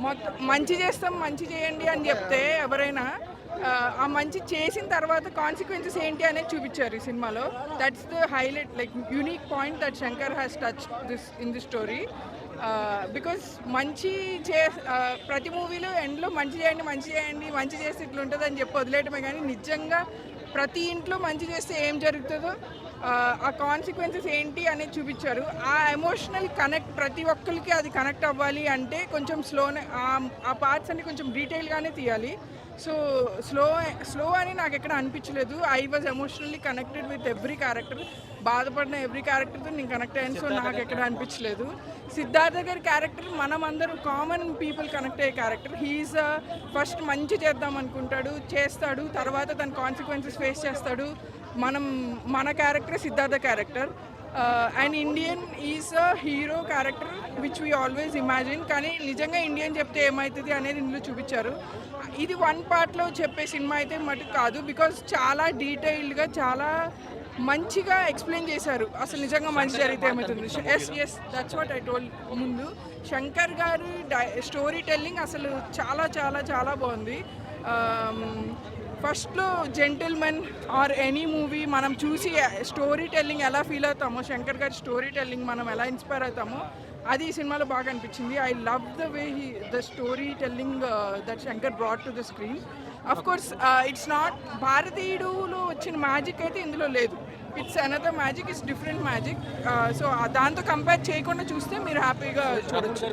మొత్తం మంచి చేస్తాం మంచి చేయండి అని చెప్తే ఎవరైనా ఆ, మంచి చేసిన తర్వాత కాన్సిక్వెన్సెస్ ఏంటి అనేది చూపించారు ఈ సినిమాలో. That's the highlight like unique point that Shankar has touch this in the story because మంచి చే ప్రతి మూవీలో ఎండ్లో మంచి చేయండి మంచి చేయండి మంచి చేస్తే ఇట్లా ఉంటుంది అని చెప్పి వదిలేయటమే కానీ నిజంగా ప్రతి ఇంట్లో మంచి చేస్తే ఏం జరుగుతుందో ఆ, కాన్సిక్వెన్సెస్ ఏంటి అనేది చూపించారు. ఆ ఎమోషనల్ కనెక్ట్ ప్రతి ఒక్కరికి అది కనెక్ట్ అవ్వాలి అంటే కొంచెం స్లోనే ఆ పార్ట్స్ అన్ని కొంచెం డీటెయిల్గానే తీయాలి. సో స్లో స్లో అని నాకు ఎక్కడ అనిపించలేదు. I was emotionally connected with every character బాధపడిన ఎవ్రీ క్యారెక్టర్తో నేను కనెక్ట్ అయ్యాను. సో నాకు ఎక్కడ అనిపించలేదు. సిద్ధార్థ గారి క్యారెక్టర్ మనం అందరూ కామన్ పీపుల్ కనెక్ట్ అయ్యే క్యారెక్టర్ హీఈస్ ఫస్ట్ మంచి చేద్దాం అనుకుంటాడు. చేస్తాడు. తర్వాత తన కాన్సిక్వెన్సెస్ ఫేస్ చేస్తాడు. మనం మన character Siddhartha character and Indian is a hero character which we always imagine కానీ నిజంగా ఇండియన్ చెప్తే ఏమవుతుంది అనేది ఇందులో చూపించారు. ఇది వన్ పార్ట్లో చెప్పే సినిమా అయితే మటుకు కాదు బికాజ్ చాలా డీటెయిల్డ్గా చాలా మంచిగా ఎక్స్ప్లెయిన్ చేశారు. అసలు నిజంగా మంచి జరిగితే ఏమవుతుంది yes yes that's what I told ముందు. శంకర్ గారి స్టోరీ టెల్లింగ్ అసలు చాలా చాలా చాలా బాగుంది. Um, ఫస్ట్లో జెంటిల్మెన్ ఆర్ ఎనీ మూవీ మనం చూసి స్టోరీ టెల్లింగ్ ఎలా ఫీల్ అవుతామో శంకర్ గారి స్టోరీ టెల్లింగ్ మనం ఎలా ఇన్స్పైర్ అవుతామో అది ఈ సినిమాలో బాగా అనిపించింది. I love the way he the story telling uh, that Shankar brought to the screen of course it's not భారతీయుడులో వచ్చిన మ్యాజిక్ అయితే ఇందులో లేదు. It's another magic it's different magic so దాంతో కంపేర్ చేయకుండా చూస్తే మీరు హ్యాపీగా చూడొచ్చు.